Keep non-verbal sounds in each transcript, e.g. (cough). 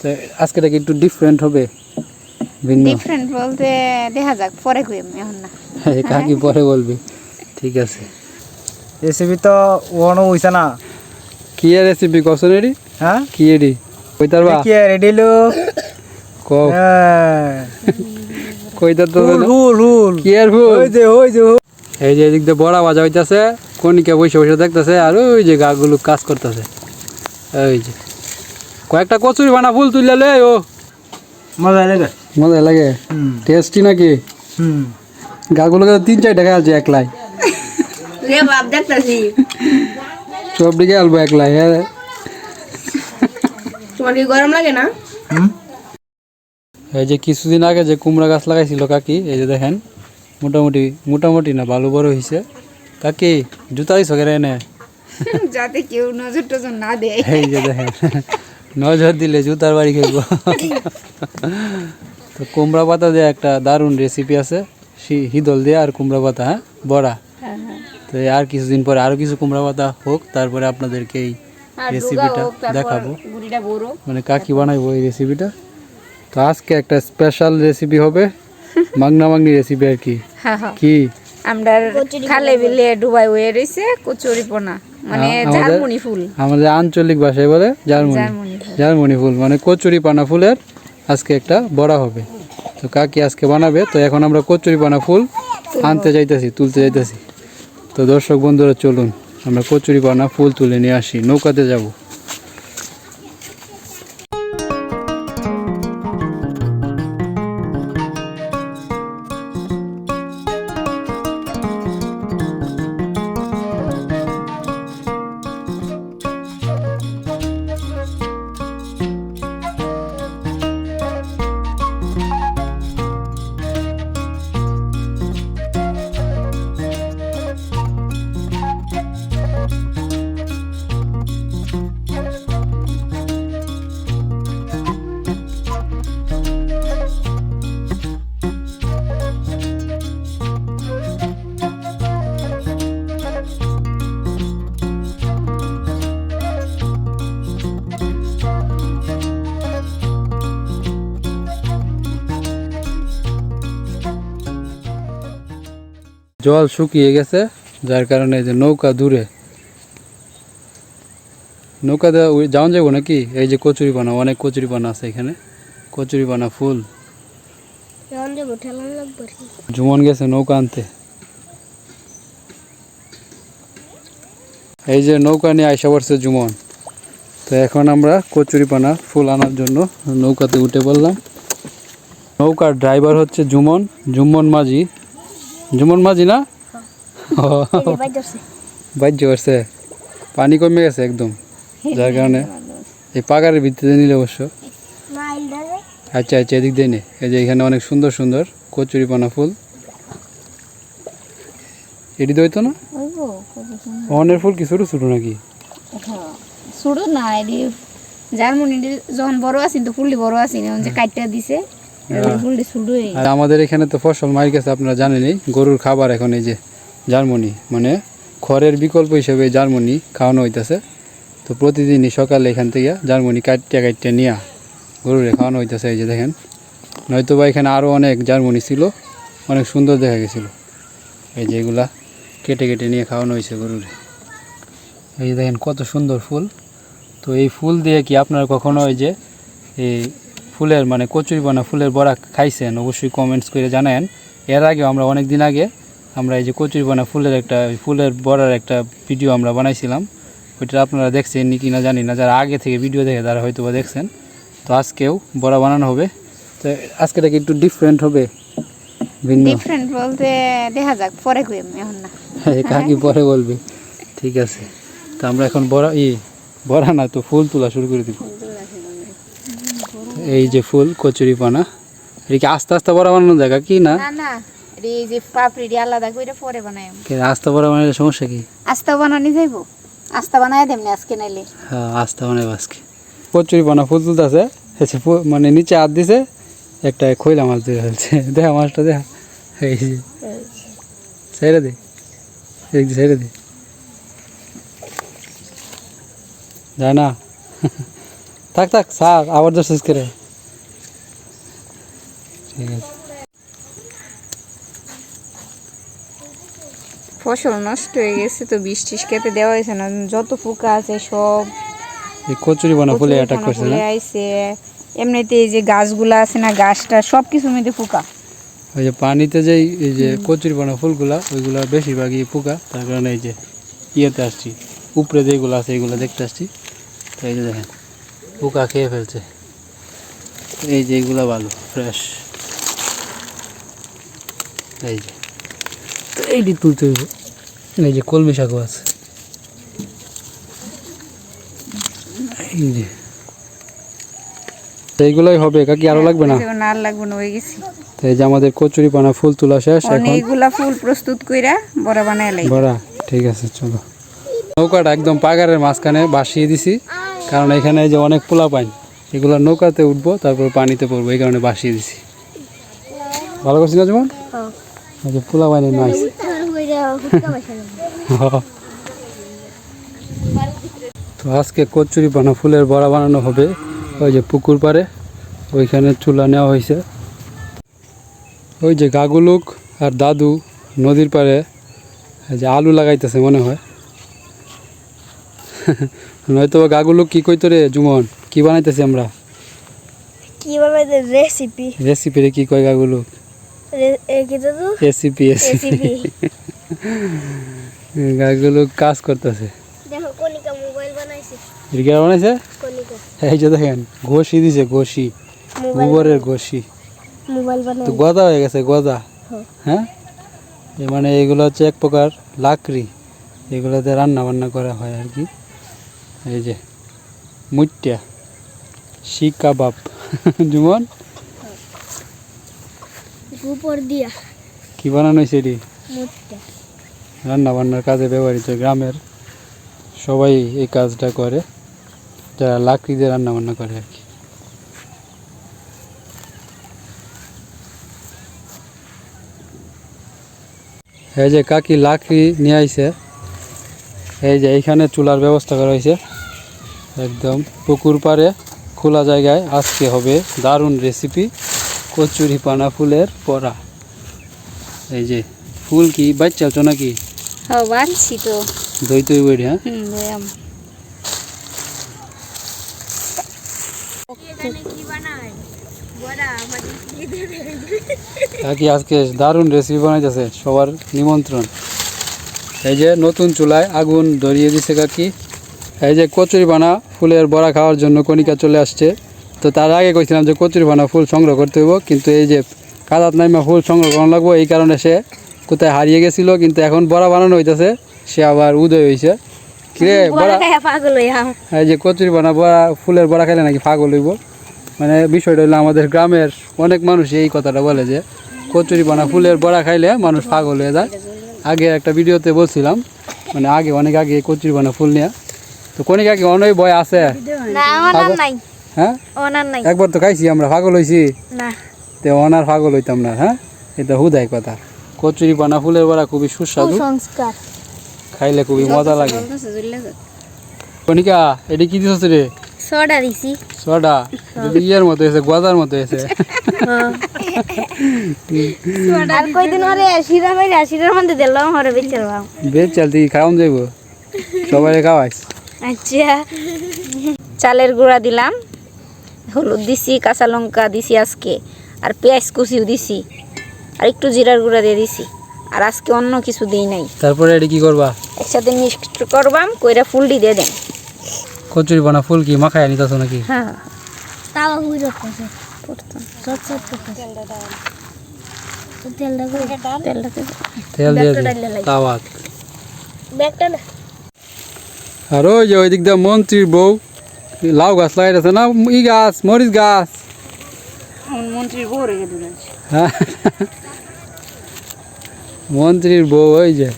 তো আজকে এটা কি একটু ডিফারেন্ট হবে? ভিন্ন? ডিফারেন্ট বলতে দেখা যাক পরে কইম এখন না। কাকি পরে বলবি। ঠিক আছে। রেসিপি তো ওনো হইছে না। কি রেসিপি কসন এডি? হ্যাঁ? কি এডি? কইতার বা? কি রেডি লো। ক? কইতার তো হুল হুল কি আর ওই যে ওই যে এই যে এদিক দিয়ে বড়া বাজা হইতাছে কনিকা বসে বসে দেখতেছে আর ওই যে গাগুলো কাজ করতেছে। এই যে। কয়েকটা কচুরি বানা ফুল তুললে লে ও। মজা লাগে। মজা লাগে? হুম। টেস্টি নাকি? হুম। গাগুলোকে তিন চার টাকা আছে একলাই। রে বাপ দেখতাছি। সব দিকে আলবো একলাই হ্যাঁ। তোমার কি গরম লাগে না? এই যে কিছুদিন আগে যে কুমড়া গাছ লাগাইছিল কাকি এই যে দেখেন মোটামুটি মোটামুটি না ভালো বড় হয়েছে কাকি জুতা দিছ কেন এনে? যাতে কেউ নজর টজর না দেয়। এই যে দেখেন। নজর দিলে জুতার বাড়ি খাইব। তো কুমড়া পাতা দিয়ে একটা দারুণ রেসিপি আছে। হিদল দিয়ে আর কুমড়া পাতা হ্যাঁ? বড়া। তো এই আর কিছুদিন পরে আরও কিছু কুমড়া পাতা হোক তারপরে আপনাদেরকে এই রেসিপিটা দেখাবো। মানে কাকি বানাইবো এই রেসিপিটা তো আজকে একটা স্পেশাল রেসিপি হবে মাগনা মাগনি রেসিপি আর কি। হ্যাঁ হ্যাঁ। কি? আমরা খালে বিলে ডুবাই হয়ে রইছে কচুরি পোনা। মানে আ- আমাদের- ফুল। আমাদের আঞ্চলিক ভাষায় বলে জার্মনি জারমুনি ফুল। জার্মনি ফুল মানে কচুরি পানা ফুলের আজকে একটা বড়া হবে। তো কাকি আজকে বানাবে তো এখন আমরা কচুরি পানা ফুল আনতে যাইতেছি তুলতে যাইতেছি। তো দর্শক বন্ধুরা চলুন আমরা কচুরি পানা ফুল তুলে নিয়ে আসি নৌকাতে যাব। জল শুকিয়ে গেছে যার কারণে যে নৌকা দূরে। নৌকাতে ওই- যাওয়া যাব নাকি? এই যে কচুরি পানা অনেক কচুরি পানা আছে এখানে। কচুরি পানা ফুল জুমন গেছে নৌকা আনতে। এই যে নৌকা নিয়ে আইসা পড়ছে জুমন। তো এখন আমরা কচুরি পানা ফুল আনার জন্য নৌকাতে উঠে পড়লাম। নৌকার ড্রাইভার হচ্ছে জুমন জুমন মাঝি। জুমন মাঝি না? বাজ্য করছে পানি কমে গেছে একদম যার কারণে। এই পাকারের ভিত্তিতে নিলে অবশ্য। আচ্ছা আচ্ছা এদিক দিয়ে নে। এই যে এখানে অনেক সুন্দর সুন্দর কচুরি পানা ফুল। এটি দইতো না? অনের ফুল কি ছোটো ছোটো নাকি? শুরু না এটি জারমুনি যখন বড় আছি তো ফুলটি বড় আছি না যে কাটটা দিছে। হয়ে। আর আমাদের এখানে তো ফসল মার গেছে আপনারা জানেনই। গরুর খাবার এখন এই যে জার্মনি মানে খড়ের বিকল্প হিসেবে জার্মনি খাওয়ানো হইতেছে। তো প্রতিদিনই সকালে এখান থেকে জার্মনি কাটিয়া কাটিয়া নিয়া গরুরে খাওয়ানো হইতেছে এই যে দেখেন। নয়তো বা এখানে আরও অনেক জার্মনি ছিল অনেক সুন্দর দেখা গেছিল। এই যে এগুলা কেটে কেটে নিয়ে খাওয়ানো হয়েছে গরুরে। এই যে দেখেন কত সুন্দর ফুল। তো এই ফুল দিয়ে কি আপনারা কখনো ওই যে এই ফুলের মানে কচুরি বানা ফুলের বড়া খাইছেন অবশ্যই কমেন্টস করে জানায়েন। এর আগে আমরা অনেক দিন আগে আমরা এই যে কচুরি বানা ফুলের একটা ফুলের বড়ার একটা ভিডিও আমরা বানাইছিলাম। ওইটা আপনারা দেখছেন নি কিনা জানি না যারা আগে থেকে ভিডিও দেখে তারা হয়তো বা দেখছেন। তো আজকেও বড়া বানানো হবে। তো আজকে কি একটু ডিফারেন্ট হবে? ভিন্ন? ডিফারেন্ট বলতে দেখা যাক পরে এখন না। এই (laughs) কাকি পরে বলবে। ঠিক আছে। তো আমরা এখন বড়া ই বড়া না তো ফুল তোলা শুরু করে দিব। এই যে ফুল কচুরি পানা। এটা কি আস্তে আস্তে বড় বানানো জায়গা কি না? না না এই যে পাপড়ি আলাদা করে পরে বানাই আস্তে বড়া বানালে সমস্যা কি? আস্তা বানানি যাইব। আস্তা বানাই দেমনি আজকে নাইলে। হ্যাঁ আস্তে বানাবো আজকে। কচুরি পানা ফুল তুলতেছে এসে মানে নিচে হাত দিছে একটা খইলা মাছ দিয়ে ফেলছে। (laughs) দেখা মাছটা দেখা। এই যে। ছেড়ে দে। ছেড়ে দে। যায় না। (laughs) থাক থাক স্যার আবার দর্শক করে ঠিক আছে ফসল নষ্ট হয়ে গেছে তো বিষ টিস খেতে দেওয়া হয়েছে না। যত পোকা আছে সব কচুরি বানা ফুলে অ্যাটাক করছে না? আইছে। এমনিতে এই যে গাছগুলা আছে না গাছটা সব কিছুর মধ্যে পোকা। ওই যে পানিতে যেই এই যে কচুরি বানা ফুলগুলা ওইগুলা বেশিরভাগই পোকা। তার কারণে এই যে ইয়েতে আসছি উপরে যেগুলো আছে এইগুলো দেখতে আসছি। তো এই যে দেখেন পোকা খেয়ে ফেলছে। এই যে এইগুলা ভালো ফ্রেশ এই যে। তো এইটি তুলতে হইব। এই যে কলমি শাকও আছে। এই যে। এইগুলাই হবে কাকি আরও লাগবে না? আর লাগবে না হয়ে গেছি। তো এই যে আমাদের কচুরি পানা ফুল তোলা শেষ এখন? অনেকগুলা ফুল প্রস্তুত কইরা বড় বানায় বড়া ঠিক আছে চলো। নৌকাটা একদম পাগারের মাঝখানে বাসিয়ে দিছি কারণ এখানে যে অনেক পোলা পাইন এগুলো নৌকাতে উঠবো তারপর পানিতে পড়ব এই কারণে বাসিয়ে দিছি। ভালো করছি না যেমন এই যে পোলা পানি নাইস তো আজকে কচুরি পানা ফুলের বড়া বানানো হবে। ওই যে পুকুর পাড়ে ওইখানে চুলা নেওয়া হয়েছে। ওই যে গাগুলুক আর দাদু নদীর পাড়ে যে আলু লাগাইতেছে মনে হয়। নয়তো গাগুলুক কি কইতো রে জুমন কি বানাইতেছি আমরা? কি বলে রেসিপি রেসিপি রে কি কয় গাগুলুক রেসিপি কাজ করতেছে দেখেন গোবরের তো গদা হয়ে গেছে গদা হ্যাঁ। হ্যাঁ মানে এগুলো হচ্ছে এক প্রকার লাকড়ি এগুলোতে রান্না বান্না করা হয় আর কি এই যে মুট্টা শিক কাবাব জুমন উপর দিয়া। কি বানানো হয়েছে এটি? রান্না বান্নার কাজে ব্যবহৃত গ্রামের সবাই এই কাজটা করে যারা লাকড়ি দিয়ে রান্না বান্না করে আর কি। এই যে কাকি লাকড়ি নিয়ে আইছে এই যে এইখানে চুলার ব্যবস্থা করা হয়েছে। একদম পুকুর পাড়ে খোলা জায়গায় আজকে হবে দারুণ রেসিপি কচুরি পানা ফুলের পরা। এই যে ফুল কি? বাচ্চাছ নাকি? হ্যাঁ বানছি তো। দই তৈ বইটি হ্যাঁ? কাকি আজকে দারুণ রেসিপি বানাইতেছে সবার নিমন্ত্রণ। এই যে নতুন চুলায় আগুন ধরিয়ে দিছে কাকি। এই যে কচুরি বানা ফুলের বড়া খাওয়ার জন্য কণিকা চলে আসছে। তো তার আগে কইছিলাম যে কচুরি বানা ফুল সংগ্রহ করতে হইব কিন্তু এই যে কাদাত নাইমা ফুল সংগ্রহ করানো লাগবো এই কারণে সে কোথায় হারিয়ে গেছিল কিন্তু এখন বড়া বানানো হইতেছে সে আবার উদয় হয়েছে কিরে বড়া এই যে কচুরি বানা বড়া ফুলের বড়া খাইলে নাকি পাগল হইব? মানে বিষয়টা হলো আমাদের গ্রামের অনেক মানুষ এই কথাটা বলে যে কচুরি বানা ফুলের বড়া খাইলে মানুষ পাগল হয়ে যায়। আগে একটা ভিডিওতে বলছিলাম মানে আগে অনেক আগে কচুরি বানা ফুল নিয়ে। তো কোনে কাকি অনেক ভয় আছে। না ওনার নাই। হ্যাঁ? একবার তো খাইছি আমরা পাগল হয়েছি না। তো অনার পাগল হইতাম না হ্যাঁ? এটা হুদাই কথা। কচুরি বানা ফুলের বড়া খুবই সুস্বাদু। খাইলে খুবই মজা লাগে। কনিকা এটি কি দিছ রে? সোডা দিছি। সোডা? এটা ইয়ের মতো এসে গজার মতো এসে আর কয়দিন ওরে শিরা বাইরা শিরার মধ্যে দিলাম ওরে বেচলাম বেশ চাল তুই খাওয়ান যাইব। সবাই খাওয়াইস। আচ্ছা। চালের গুঁড়া দিলাম। হলুদ দিছি কাঁচা লঙ্কা দিছি আজকে আর পেঁয়াজ কুচিও দিছি আর একটু জিরার গুঁড়া দিয়ে দিছি আর আজকে অন্য কিছু দিই নাই। তারপরে এটি কি করবা? একসাথে মিক্সড করবাম কইরা ফুলটি দিয়ে দেন। কচুরি বানা ফুল কি মাখায় নিতেছ নাকি? হ্যাঁ তাওয়া হুই রাখছে করতাম সব সব তেলটা তেলটা করে তেলটা দিয়ে তেল দিয়ে ব্যাগটা দিই। ডাইলে লাই। তাওয়াত। ব্যাগটা না আর ওই যে ওই দিক দিয়ে মন্ত্রীর বউ লাউ গাছ লাগাইতেছে না ই গাছ মরিচ গাছ। মন্ত্রীর বউ দিলেন হ্যাঁ। মন্ত্রীর বউ ওই যে।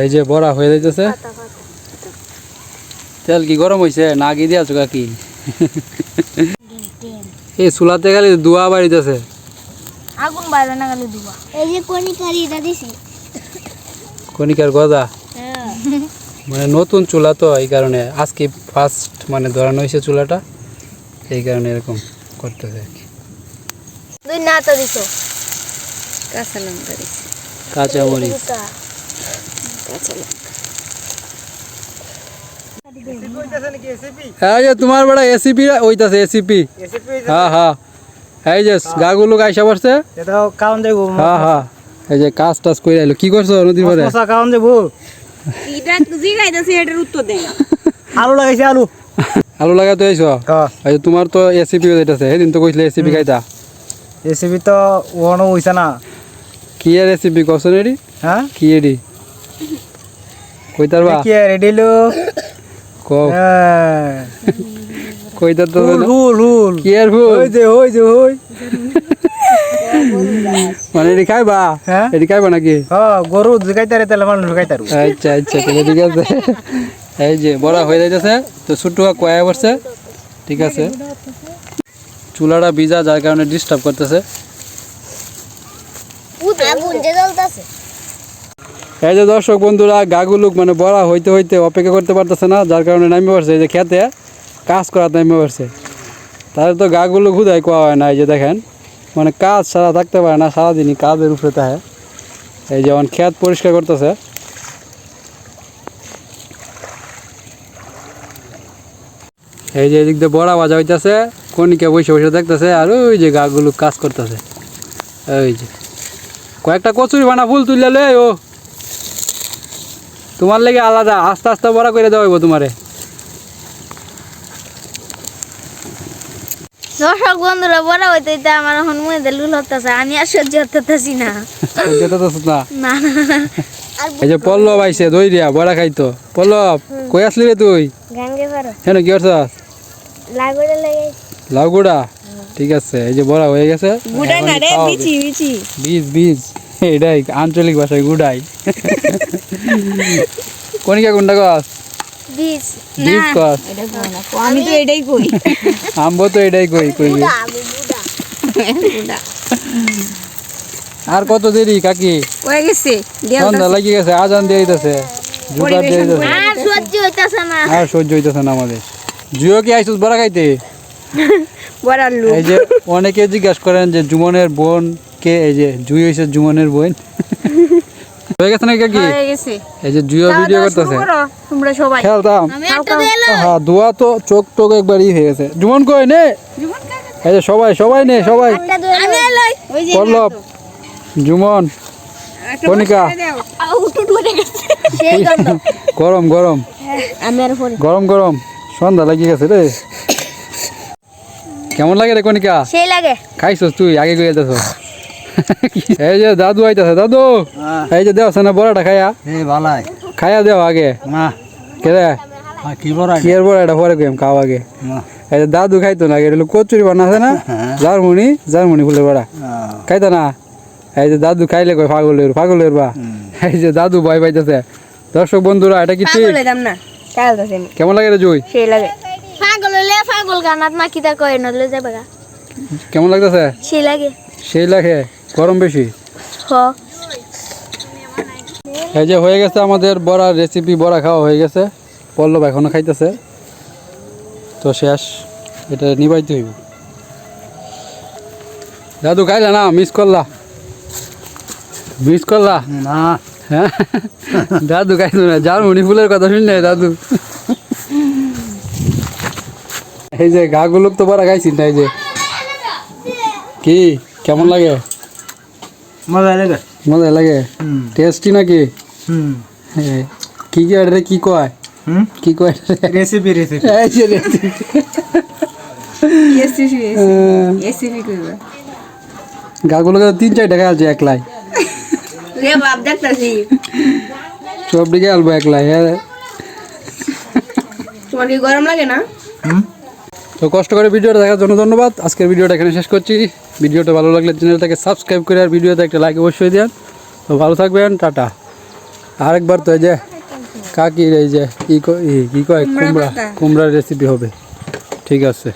এই যে বড়া হয়ে যাইতেছে। তেল কি গরম হয়েছে না গিয়ে দিয়েছ কাকি? এই চুলাতে গেলে দুয়া বাড়িতেছে। আগুন বাইরে না গেলে দুবা এই যে কনিকারি এটা দিছি। কনিকার গদা মানে নতুন চুলা তো এই কারণে আজকে ফার্স্ট মানে ধরানো হয়েছে চুলাটা এই কারণে এরকম করতেছে আর কি। দুই না তো কাঁচা লঙ্কা দিছি। কাঁচা মরিচ। কাঁচা লঙ্কা। তোমার বড় এসিপি ওইতাছে এসিপি হ্যাঁ হ্যাঁ। এই যে গাগুলো পড়ছে। হ্যাঁ হ্যাঁ। এই যে কাজ টাজ করে আইলো কি করছ নদীর পরে কাউন এটা জিগাইতেছি এটার উত্তর দেয় আলু লাগাইছে আলু। আলু লাগাতে আইছো? হ্যাঁ তোমার তো এসিপি যেতেছে সেদিন তো কইছিলে এসিপি খাইতা। রেসিপি তো ওখানে হইছে না। কি এর রেসিপি কসন এডি? হ্যাঁ কি এডি? কইতার বা কি রেডি লো? কও। কইতার তো হুল হুল কি এর ফুল ওই যে ওই যে ওই। মানে এডি খাইবা? হ্যাঁ? এডি খাইবা নাকি? হ্যাঁ গরু ঢুকাইতারে তাহলে মানুষ ঢুকাইতারু আচ্ছা আচ্ছা তাহলে ঠিক আছে। এই যে বড় হয়ে যাইতেছে তো ছোট্ট কয়া পড়ছে ঠিক আছে। চুলাটা ভিজা যার কারণে ডিস্টার্ব করতেছে। এই যে দর্শক বন্ধুরা গাগুলুক মানে বড়া হইতে হইতে অপেক্ষা করতে পারতেছে না যার কারণে নামে পড়ছে। এই যে খেতে কাজ করাতে নামে পড়ছে। তাহলে তো গাগুলো খুদাই কোয়া হয় না এই যে দেখেন। মানে কাজ সারা থাকতে পারে না, সারাদিনই কাজের উপরে থাকে। এই যেমন খেত পরিষ্কার করতেছে। এই যে এদিক দিয়ে বড়া বাজা হইতেছে কনিকে বসে বসে দেখতেছে, আর ওই যে গাগুলো কাজ করতেছে। ওই যে। কয়েকটা কচুরি বানা, ফুল তুললে ও তোমার লেগে আলাদা, আস্তে আস্তে বড়া করে দেওয়া তোমারে। দর্শক বন্ধুরা বড় হইতে হইতে আমার এখন লুল হতেছে আমি আর সহ্য হতেছি না। তো না? না এই যে পল্লব আইছে দই দিয়া বড়া খাইতো। পল্লব কই আসলি রে তুই? গান গে পারো। হ্যাঁ কি করছস লাগুড়ে লেগে ঠিক আছে এই যে বড়া হয়ে গেছে। গুড়া না রে বিচি বিচি। বীজ বীজ এটাই আঞ্চলিক ভাষায় গুড়াই। (laughs) কনিকা কোনটা কস? বীজ বীজ কস এটা কই না। আমি তো এটাই কই আম্ব তো এটাই কই কই? বুড়া আমি বুড়া গুড়া আর কত দেরি কাকি? হয়ে গেছে সন্ধ্যা লাগিয়ে গেছে আজান দিয়ে দিতেছে জুগার দিয়ে দিতেছে আর সহ্য হইতাছে না। আর সহ্য হইতেছে না আমাদের। জিও কি আইসুস বড়া খাইতে? এই যে অনেকে জিজ্ঞাসা করেন যে জুমনের বোন কে? এই যে জুই হয়েছে জুমনের বোন। হয়ে গেছে নাকি হয়ে গেছে। এই যে জুইও ভিডিও করতেছে। তোমরা সবাই। একটা হ্যাঁ দোয়া তো চোখ টোক একবার ই হয়ে গেছে। জুমন কই নে? এই যে সবাই সবাই নে সবাই। পল্লব জুমন গন্ধ (laughs) গরম গরম। পরে গরম গরম। সন্ধ্যা লাগিয়ে গেছে রে। কেমন লাগে রে কনিকা সেই লাগে। খাইছস তুই আগে গিয়ে যাচ্ছ (laughs) এই যে দাদু আইতাছে দাদু। এই যে দেওয়া না বড়াটা খাইয়া এই ভালাই খাইয়া দেও আগে। না কে রে? কি বড় বড়াটা পরে কইম খাও আগে। এই যে দাদু খাইতো না এটা কচুরি বানাছে না? জার্মনি জার্মনি ফুলের বড়া। খাইতো না? এই যে দাদু খাইলে কই পাগলের পাগলের বা। এই যে দাদু ভয় পাইতেছে। দর্শক বন্ধুরা এটা কি ঠিক? কেমন লাগে রে জুই? সেই লাগে। পাগল হইলে পাগল গানাত মা কিতা কয় নদলে যাবে কেমন লাগতেছে? সেই লাগে। সেই লাগে। গরম বেশি? এই যে হয়ে গেছে আমাদের বড়া রেসিপি বড়া খাওয়া হয়ে গেছে। পল্লব এখনও খাইতেছে। তো শেষ এটা নিবাইতে হইব। দাদু খাইলা না? মিস করলা? মিস করলা? না। হ্যাঁ? দাদু খাইতো না। জার্মনি ফুলের কথা শুনলে দাদু। এই যে গাগুলো তো বড়া খাইছি না এই যে। কি? কেমন লাগে? মজা লাগে মজা লাগে হুম টেস্টি নাকি হুম হ্যাঁ। কি কি এটা কি কয় হুম কি কয় এটারে? রেসিপি রেসিপি এই যে recipe। এসিপি আহ, এসিপি কইবা গাগুলোকে তো তিন চার টাকা আছে একলাই রে বাপ দেখতাছি সব দিকে আলবো একলাই হ্যাঁ তোমার কি গরম লাগে না হুম তো কষ্ট করে ভিডিওটা দেখার জন্য ধন্যবাদ। আজকের ভিডিওটা এখানে শেষ করছি। ভিডিওটা ভালো লাগলে চ্যানেলটাকে সাবস্ক্রাইব করে আর ভিডিওতে একটা লাইক অবশ্যই দেন তো ভালো থাকবেন টাটা। আরেকবার তো এই যে কাকির এই যে কী কয় কি কয়? কুমড়া কুমড়ার রেসিপি হবে। ঠিক আছে।